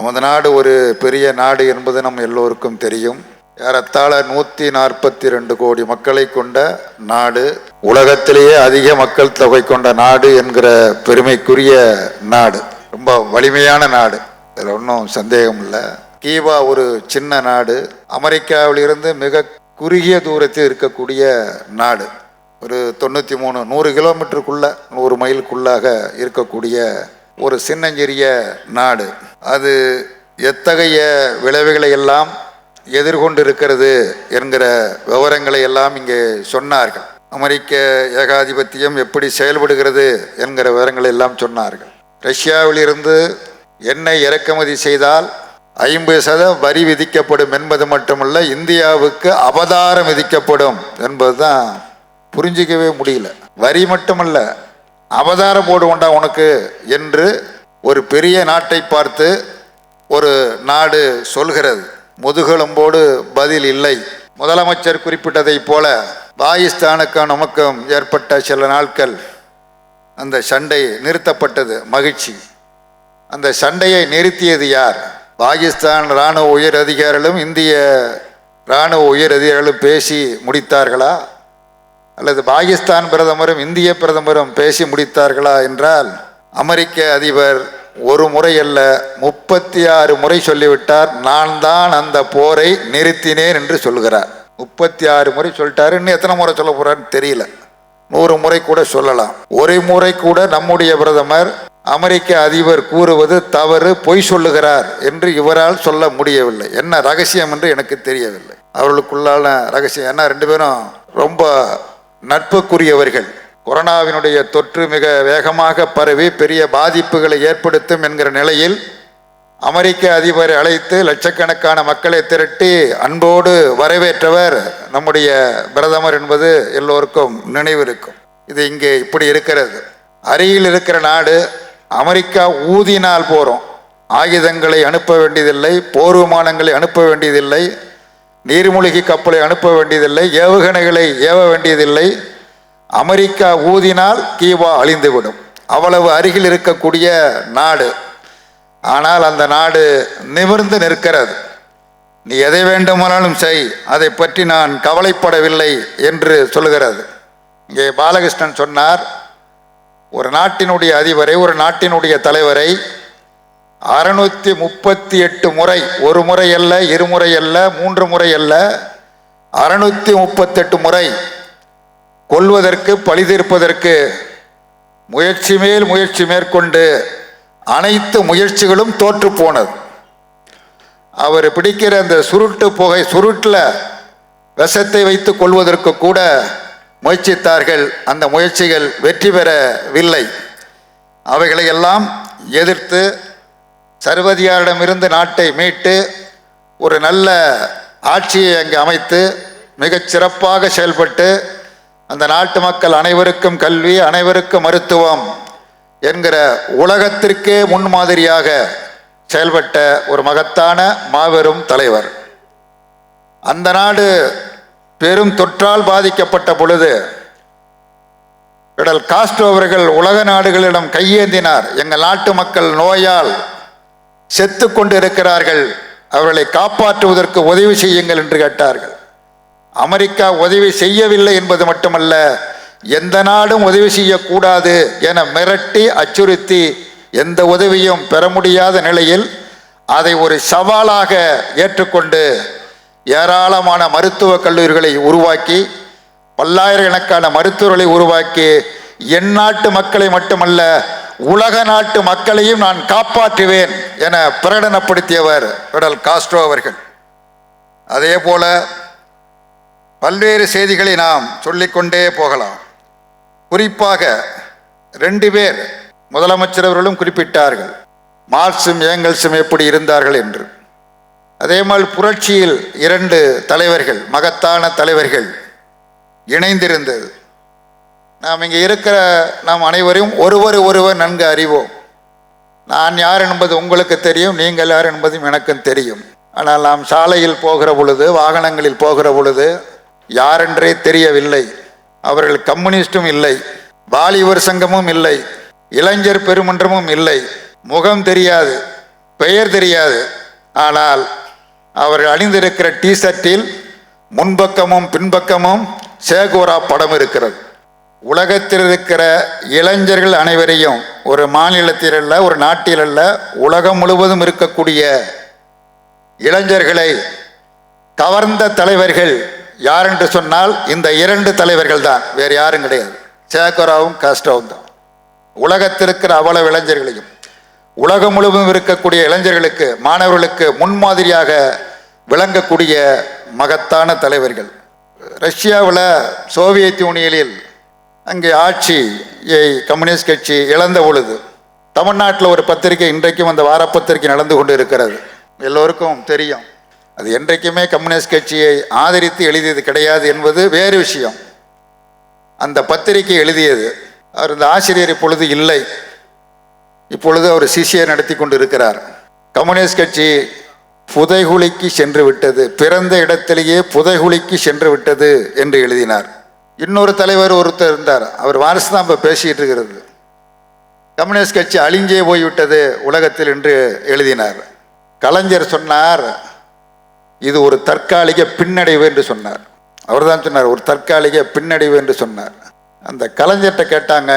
நமது நாடு ஒரு பெரிய நாடு என்பது நம் எல்லோருக்கும் தெரியும். ஏறத்தாழ நூற்றி நாற்பத்தி ரெண்டு கோடி மக்களை கொண்ட நாடு உலகத்திலேயே அதிக மக்கள் தொகை கொண்ட நாடு என்கிற பெருமைக்குரிய நாடு. ரொம்ப வலிமையான நாடு. இதில் ஒன்றும் சந்தேகம் இல்லை கீவா ஒரு சின்ன நாடு. அமெரிக்காவிலிருந்து மிக குறுகிய தூரத்தில் இருக்கக்கூடிய நாடு. ஒரு தொண்ணூற்றி மூணு நூறு கிலோமீட்டருக்குள்ள நூறு மைலுக்குள்ளாக இருக்கக்கூடிய ஒரு சின்னஞ்சிறிய நாடு. அது எத்தகைய விளைவுகளை எல்லாம் எதிர்கொண்டு இருக்கிறது என்கிற விவரங்களை எல்லாம் இங்கே சொன்னார்கள். அமெரிக்க ஏகாதிபத்தியம் எப்படி செயல்படுகிறது என்கிற விவரங்களை எல்லாம் சொன்னார்கள். ரஷ்யாவிலிருந்து எண்ணெய் இறக்குமதி செய்தால் ஐம்பது சதம் வரி விதிக்கப்படும் என்பது மட்டுமல்ல இந்தியாவுக்கு அபதாரம் விதிக்கப்படும் என்பதுதான் புரிஞ்சிக்கவே முடியல. வரி மட்டுமல்ல அவதாரம் உண்டா உனக்கு என்று ஒரு பெரிய நாட்டை பார்த்து ஒரு நாடு சொல்கிறது. முதுகெலும்போடு பதில் இல்லை. முதலமைச்சர் குறிப்பிட்டதைப் போல பாகிஸ்தானுக்கும் நமக்கும் ஏற்பட்ட சில நாட்கள் அந்த சண்டை நிறுத்தப்பட்டது மகிழ்ச்சி. அந்த சண்டையை நிறுத்தியது யார்? பாகிஸ்தான் இராணுவ உயர் அதிகாரிகளும் இந்திய இராணுவ உயர் அதிகாரிகளும் பேசி முடித்தார்களா? அல்லது பாகிஸ்தான் பிரதமரும் இந்திய பிரதமரும் பேசி முடித்தார்களா என்றால் அமெரிக்க அதிபர் ஒரு முறை அல்ல முப்பத்தி ஆறு முறை சொல்லிவிட்டார் நான் தான் அந்த போரை நிறுத்தினேன் என்று சொல்கிறார். முப்பத்தி ஆறு முறை சொல்லிட்டாரு இன்னும் எத்தனை முறை சொல்ல போறான்னு தெரியல. நூறு முறை கூட சொல்லலாம். ஒரு முறை கூட நம்முடைய பிரதமர் அமெரிக்க அதிபர் கூறுவது தவறு பொய் சொல்லுகிறார் என்று இவரால் சொல்ல முடியவில்லை. என்ன ரகசியம் என்று எனக்கு தெரியவில்லை. அவர்களுக்குள்ளான ரகசியம் ஏன்னா ரெண்டு பேரும் ரொம்ப நட்புக்குரியவர்கள். கொரோனாவினுடைய தொற்று மிக வேகமாக பரவி பெரிய பாதிப்புகளை ஏற்படுத்தும் என்கிற நிலையில் அமெரிக்க அதிபரை அழைத்து லட்சக்கணக்கான மக்களை திரட்டி அன்போடு வரவேற்றவர் நம்முடைய பிரதமர் என்பது எல்லோருக்கும் நினைவு இருக்கும் இது இங்கே இப்படி இருக்கிறது. அருகில் இருக்கிற நாடு அமெரிக்கா ஊதினால் போகிறோம் ஆயுதங்களை அனுப்ப வேண்டியதில்லை போர் விமானங்களை அனுப்ப வேண்டியதில்லை. நீர்மூழ்கி கப்பலை அனுப்ப வேண்டியதில்லை ஏவுகணைகளை ஏவ வேண்டியதில்லை. அமெரிக்கா ஊதினால் கீவா அழிந்துவிடும். அவ்வளவு அருகில் இருக்கக்கூடிய நாடு. ஆனால் அந்த நாடு நிமிர்ந்து நிற்கிறது. நீ எதை வேண்டுமானாலும் செய் அதை பற்றி நான் கவலைப்படவில்லை என்று சொல்லுகிறது. இங்கே பாலகிருஷ்ணன் சொன்னார் ஒரு நாட்டினுடைய அதிபரை ஒரு நாட்டினுடைய தலைவரை அறுநூத்தி முப்பத்தி எட்டு முறை ஒரு முறை அல்ல இருமுறை அல்ல மூன்று முறை அல்ல அறுநூத்தி முப்பத்தெட்டு முறை கொள்வதற்கு பழி தீர்ப்பதற்கு முயற்சி மேல் முயற்சி மேற்கொண்டு அனைத்து முயற்சிகளும் தோற்று போனது. அவர் பிடிக்கிற அந்த சுருட்டு புகை சுருட்டில் விஷத்தை வைத்து கொள்வதற்கு கூட முயற்சித்தார்கள். அந்த முயற்சிகள் வெற்றி பெறவில்லை. அவைகளை எல்லாம் எதிர்த்து சர்வதியாரிடமிருந்து நாட்டை மீட்டு ஒரு நல்ல ஆட்சியை அங்கு அமைத்து மிகச் சிறப்பாக செயல்பட்டு அந்த நாட்டு மக்கள் அனைவருக்கும் கல்வி அனைவருக்கும் மருத்துவம் என்கிற உலகத்திற்கே முன்மாதிரியாக செயல்பட்ட ஒரு மகத்தான மாபெரும் தலைவர். அந்த நாடு பெரும் தொற்றால் பாதிக்கப்பட்ட பொழுது இடல் காஸ்ட்ரோ அவர்கள் உலக நாடுகளிடம் கையேந்தினார். எங்கள் நாட்டு மக்கள் நோயால் செத்து கொண்டிருக்கிறார்கள் அவர்களை காப்பாற்றுவதற்கு உதவி செய்யுங்கள் என்று கேட்டார்கள். அமெரிக்கா உதவி செய்யவில்லை என்பது மட்டுமல்ல எந்த நாடும் உதவி செய்யக்கூடாது என மிரட்டி அச்சுறுத்தி எந்த உதவியும் பெற முடியாத நிலையில் அதை ஒரு சவாலாக ஏற்றுக்கொண்டு ஏராளமான மருத்துவக் கல்லூரிகளை உருவாக்கி பல்லாயிரக்கணக்கான மருத்துவர்களை உருவாக்கி எந்நாட்டு மக்களை மட்டுமல்ல உலக நாட்டு மக்களையும் நான் காப்பாற்றுவேன் என பிரகடனப்படுத்தியவர் விடல் காஸ்ட்ரோ அவர்கள். அதே போல பல்வேறு செய்திகளை நாம் சொல்லிக்கொண்டே போகலாம். குறிப்பாக ரெண்டு பேர் முதலமைச்சர் அவர்களும் குறிப்பிட்டார்கள். மார்க்சும் ஏங்கல்ஸும் எப்படி இருந்தார்கள் என்று. அதே மாதிரி புரட்சியில் இரண்டு தலைவர்கள் மகத்தான தலைவர்கள் இணைந்திருந்தது. நாம் இங்கே இருக்கிற நாம் அனைவரையும் ஒருவர் ஒருவர் நன்கு அறிவோம். நான் யார் என்பது உங்களுக்கு தெரியும் நீங்கள் யார் என்பதும் எனக்கும் தெரியும். ஆனால் நாம் சாலையில் போகிற பொழுது வாகனங்களில் போகிற பொழுது யாரென்றே தெரியவில்லை. அவர்கள் கம்யூனிஸ்டும் இல்லை வாலிபர் சங்கமும் இல்லை இளைஞர் பெருமன்றமும் இல்லை. முகம் தெரியாது பெயர் தெரியாது. ஆனால் அவர் அணிந்திருக்கிற டிஷர்ட்டில் முன்பக்கமும் பின்பக்கமும் சேகோரா படம் இருக்கிறது. உலகத்தில் இருக்கிற இளைஞர்கள் அனைவரையும் ஒரு மாநிலத்தில் அல்ல ஒரு நாட்டில் அல்ல உலகம் முழுவதும் இருக்கக்கூடிய இளைஞர்களை கவர்ந்த தலைவர்கள் யார் என்று சொன்னால் இந்த இரண்டு தலைவர்கள் தான். வேறு யாரும் கிடையாது. சேகராவும் காஸ்டோவும் தான். உலகத்தில் இருக்கிற அவ்வளவு இளைஞர்களையும் உலகம் முழுவதும் இருக்கக்கூடிய இளைஞர்களுக்கு மாணவர்களுக்கு முன்மாதிரியாக விளங்கக்கூடிய மகத்தான தலைவர்கள். ரஷ்யாவில் சோவியத் யூனியனில் அங்கே ஆட்சியை கம்யூனிஸ்ட் கட்சி இழந்த பொழுது தமிழ்நாட்டில் ஒரு பத்திரிகை இன்றைக்கும் அந்த வாரப்பத்திரிகை நடந்து கொண்டு இருக்கிறது எல்லோருக்கும் தெரியும். அது என்றைக்குமே கம்யூனிஸ்ட் கட்சியை ஆதரித்து எழுதியது கிடையாது என்பது வேறு விஷயம். அந்த பத்திரிகை எழுதியது அவர் இந்த ஆசிரியர் இப்பொழுது இல்லை. இப்பொழுது அவர் சிசியை நடத்தி கொண்டு இருக்கிறார் கம்யூனிஸ்ட் கட்சி புதைகுழிக்கு சென்று விட்டது. பிறந்த இடத்திலேயே புதைகுழிக்கு சென்று விட்டது என்று எழுதினார். இன்னொரு தலைவர் ஒருத்தர் இருந்தார். அவர் வாரிசு தான் இப்போ பேசிக்கிட்டு இருக்கிறது. கம்யூனிஸ்ட் கட்சி அழிஞ்சே போய்விட்டது உலகத்தில் என்று எழுதினார். கலைஞர் சொன்னார் இது ஒரு தற்காலிக பின்னடைவு என்று சொன்னார். அவர் தான் சொன்னார் ஒரு தற்காலிக பின்னடைவு என்று சொன்னார். அந்த கலைஞர்கிட்ட கேட்டாங்க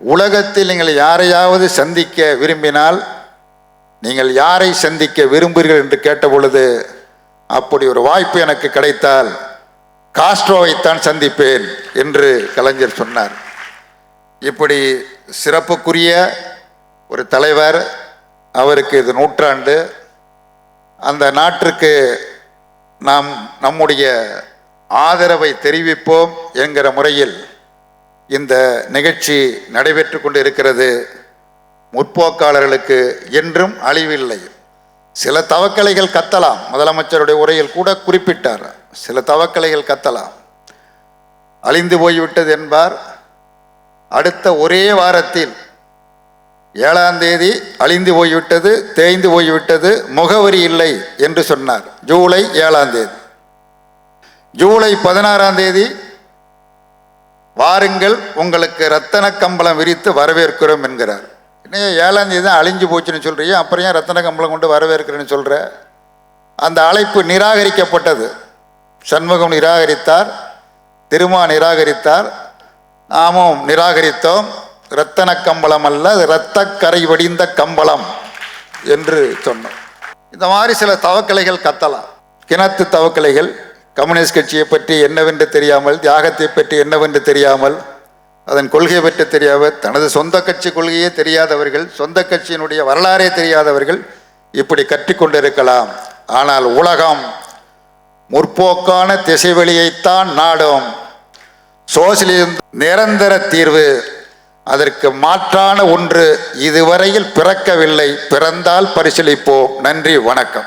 உலகத்தில் நீங்கள் யாரையாவது சந்திக்க விரும்பினால் நீங்கள் யாரை சந்திக்க விரும்புகிறீர்கள் என்று கேட்ட பொழுது அப்படி ஒரு வாய்ப்பு எனக்கு கிடைத்தால் காஸ்ட்ரோவைத்தான் சந்திப்பேன் என்று கலைஞர் சொன்னார். இப்படி சிறப்புக்குரிய ஒரு தலைவர் அவருக்கு இது நூற்றாண்டு. அந்த நாட்டிற்கு நாம் நம்முடைய ஆதரவை தெரிவிப்போம் என்கிற முறையில் இந்த நிகழ்ச்சி நடைபெற்று கொண்டு இருக்கிறது முற்போக்காளர்களுக்கு என்றும் அழிவில்லை. சில தவக்கலைகள் கத்தலாம். முதலமைச்சருடைய உரையில் கூட குறிப்பிட்டார். சில தவக்கலைகள் கத்தலாம். அழிந்து போய்விட்டது என்பார். அடுத்த ஒரே வாரத்தில் ஏழாம் தேதி அழிந்து போய்விட்டது தேய்ந்து போய்விட்டது முகவரி இல்லை என்று சொன்னார். ஜூலை ஏழாம் தேதி. ஜூலை பதினாறாம் தேதி வாருங்கள் உங்களுக்கு ரத்தன கம்பளம் விரித்து வரவேற்கிறோம் என்கிறார். இன்னைக்கு ஏழாம் தேதி தான் அழிஞ்சு போச்சுன்னு சொல்றியே அப்புறம் ஏன் ரத்தன கம்பளம் கொண்டு வரவேற்கிறேன்னு சொல்கிற அந்த அழைப்பு நிராகரிக்கப்பட்டது. சண்முகம் நிராகரித்தார் திருமா நிராகரித்தார் நாமும் நிராகரித்தோம். இரத்தன கம்பளம் அல்ல அது கரை வடிந்த கம்பளம் என்று சொன்னோம். இந்த மாதிரி சில தவக்கலைகள் கத்தலாம். கிணத்து தவக்கலைகள் கம்யூனிஸ்ட் கட்சியை பற்றி என்னவென்று தெரியாமல் தியாகத்தை பற்றி என்னவென்று தெரியாமல் அதன் கொள்கை பற்றி தெரியாமல் தனது சொந்த கட்சி கொள்கையே தெரியாதவர்கள் சொந்த கட்சியினுடைய வரலாறே தெரியாதவர்கள் இப்படி கற்றுக்கொண்டிருக்கலாம். ஆனால் உலகம் முற்போக்கான திசைவெளியைத்தான் நாடும். சோசியலிசம் நிரந்தர தீர்வு. அதற்கு மாற்றான ஒன்று இதுவரையில் பிறக்கவில்லை. பிறந்தால் பரிசீலிப்போம். நன்றி வணக்கம்.